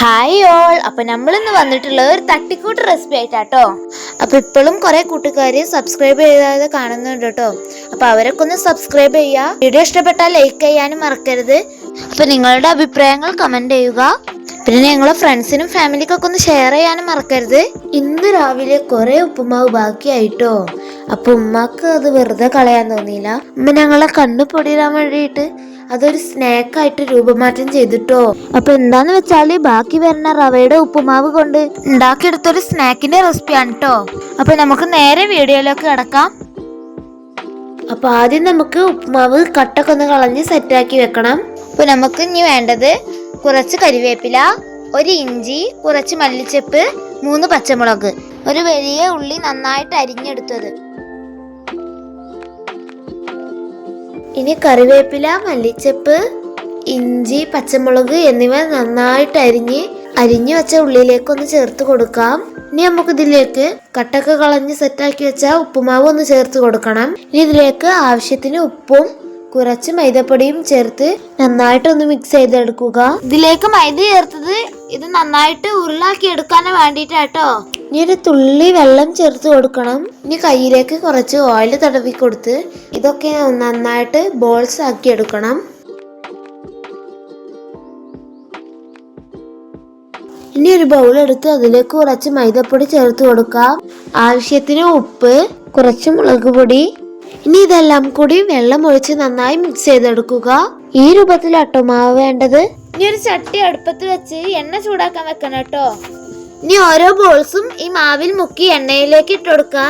Hi all അപ്പൊ നമ്മളിന്ന് വന്നിട്ടുള്ള ഒരു തട്ടിക്കൂട്ട് റെസിപ്പി ആയിട്ടാട്ടോ. അപ്പൊ ഇപ്പോഴും കുറെ കൂട്ടുകാര് സബ്സ്ക്രൈബ് ചെയ്യാതെ കാണുന്നുണ്ട് കേട്ടോ. അപ്പൊ അവരൊക്കെ ഒന്ന് സബ്സ്ക്രൈബ് ചെയ്യുക വീഡിയോ ഇഷ്ടപ്പെട്ടാൽ ലൈക്ക് ചെയ്യാനും മറക്കരുത്. അപ്പൊ നിങ്ങളുടെ അഭിപ്രായങ്ങൾ കമന്റ് ചെയ്യുക. പിന്നെ ഞങ്ങളെ ഫ്രണ്ട്സിനും ഫാമിലിക്കൊക്കെ ഒന്ന് ഷെയർ ചെയ്യാനും മറക്കരുത്. ഇന്ന് രാവിലെ കുറെ ഉപ്പുമാവ് ബാക്കിയായിട്ടോ. അപ്പൊ ഉമ്മാക്ക് അത് വെറുതെ കളയാൻ തോന്നിയില്ല. ഉമ്മ ഞങ്ങളെ കണ്ണു പൊടിയിടാൻ വേണ്ടിയിട്ട് അതൊരു സ്നാക്കായിട്ട് രൂപമാറ്റം ചെയ്തിട്ടോ. അപ്പൊ എന്താന്ന് വെച്ചാൽ ബാക്കി വരുന്ന റവയുടെ ഉപ്പുമാവ് കൊണ്ട് ഉണ്ടാക്കിയെടുത്തൊരു സ്നാക്കിന്റെ റെസിപ്പിയാണ് കേട്ടോ അപ്പൊ നമുക്ക് നേരെ വീഡിയോയിലേക്ക് കിടക്കാം. അപ്പൊ ആദ്യം നമുക്ക് ഉപ്പുമാവ് കട്ടൊക്കെ ഒന്ന് കളഞ്ഞ് സെറ്റാക്കി വെക്കണം. അപ്പൊ നമുക്ക് ഇനി വേണ്ടത് കുറച്ച് കരിവേപ്പില ഒരു ഇഞ്ചി കുറച്ച് മല്ലിച്ചപ്പ് മൂന്ന് പച്ചമുളക്. ഒരു വലിയ ഉള്ളി നന്നായിട്ട് അരിഞ്ഞെടുത്തത്. ഇനി കറിവേപ്പില മല്ലിച്ചപ്പ് ഇഞ്ചി പച്ചമുളക് എന്നിവ നന്നായിട്ട് അരിഞ്ഞ് അരിഞ്ഞു വെച്ച ഉള്ളിലേക്ക് ഒന്ന് ചേർത്ത് കൊടുക്കാം. ഇനി നമുക്ക് ഇതിലേക്ക് കട്ടൊക്കെ കളഞ്ഞ് സെറ്റാക്കി വെച്ച ഉപ്പുമാവ് ഒന്ന് ചേർത്ത് കൊടുക്കണം. ഇനി ഇതിലേക്ക് ആവശ്യത്തിന് ഉപ്പും കുറച്ച് മൈദപ്പൊടിയും ചേർത്ത് നന്നായിട്ട് ഒന്ന് മിക്സ് ചെയ്തെടുക്കുക. ഇതിലേക്ക് മൈദ ചേർത്തത് ഇത് നന്നായിട്ട് ഉരുളാക്കി എടുക്കാൻ വേണ്ടിയിട്ടാട്ടോ. ഇനി ഒരു തുള്ളി വെള്ളം ചേർത്ത് കൊടുക്കണം. ഇനി കയ്യിലേക്ക് കുറച്ച് ഓയിൽ തടവി കൊടുത്ത് ഇതൊക്കെ നന്നായിട്ട് ബോൾസ് ആക്കി എടുക്കണം. ഇനി ഒരു ബൗൾ എടുത്ത് അതിലേക്ക് കുറച്ച് മൈദപ്പൊടി ചേർത്ത് കൊടുക്കാം. ആവശ്യത്തിന് ഉപ്പ് കുറച്ച് മുളക് പൊടി. ഇനി ഇതെല്ലാം കൂടി വെള്ളം ഒഴിച്ച് നന്നായി മിക്സ് ചെയ്തെടുക്കുക. ഈ രൂപത്തിലാട്ടോ മാവ് വേണ്ടത്. ഇനി ഒരു ചട്ടി അടുപ്പത്ത് വെച്ച് എണ്ണ ചൂടാക്കാൻ വെക്കണം കേട്ടോ. ഇനി ഓരോ ബോൾസും ഈ മാവിൽ മുക്കി എണ്ണയിലേക്ക് ഇട്ട് കൊടുക്കുക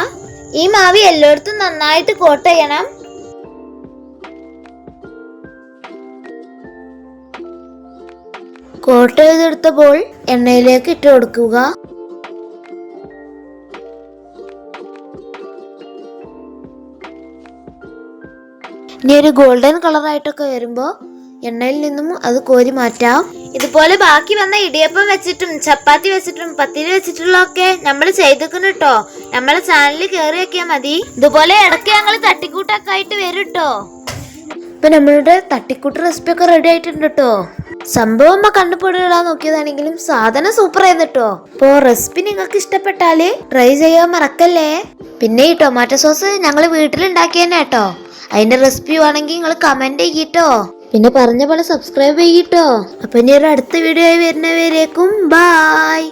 ഈ മാവി എല്ലായിടത്തും നന്നായിട്ട് കോട്ട് ചെയ്യണം. കോട്ട് ചെയ്തെടുത്ത ബോൾ എണ്ണയിലേക്ക് ഇട്ട് കൊടുക്കുക. ഇനി ഒരു ഗോൾഡൻ കളറായിട്ടൊക്കെ വരുമ്പോൾ എണ്ണയിൽ നിന്നും അത് കോരി മാറ്റാം. ഇതുപോലെ ബാക്കി വന്ന ഇടിയപ്പം വെച്ചിട്ടും ചപ്പാത്തി വെച്ചിട്ടും പത്തിരി വെച്ചിട്ടുള്ള വെച്ചിട്ടുള്ളതൊക്കെ നമ്മൾ ചെയ്തേക്കുന്നു കേട്ടോ. നമ്മളെ ചാനലിൽ കയറി വെക്കിയാൽ മതി. ഇതുപോലെ ഇടയ്ക്ക് ഞങ്ങൾ തട്ടിക്കൂട്ടൊക്കെ ആയിട്ട് വരും കേട്ടോ. ഇപ്പൊ നമ്മളുടെ തട്ടിക്കൂട്ട് റെസിപ്പി ഒക്കെ റെഡി ആയിട്ടുണ്ട് കേട്ടോ. സംഭവം അമ്മ കണ്ടുപിടിയിടാൻ നോക്കിയതാണെങ്കിലും സാധനം സൂപ്പർ ആയിരുന്നു അപ്പോ റെസിപ്പി നിങ്ങൾക്ക് ഇഷ്ടപ്പെട്ടാൽ ട്രൈ ചെയ്യാൻ മറക്കല്ലേ? പിന്നെ ഈ ടൊമാറ്റോ സോസ് ഞങ്ങൾ വീട്ടിലുണ്ടാക്കിയെന്നെ കേട്ടോ. അതിന്റെ റെസിപ്പി വേണമെങ്കിൽ നിങ്ങൾ കമന്റ് ചെയ്യിട്ടോ പിന്നെ പറഞ്ഞ പോലെ സബ്സ്ക്രൈബ് ചെയ്യട്ടോ അപ്പൊ ഇനി ഒരു അടുത്ത വീഡിയോ ആയി വരുന്നവരേക്കും ബായ്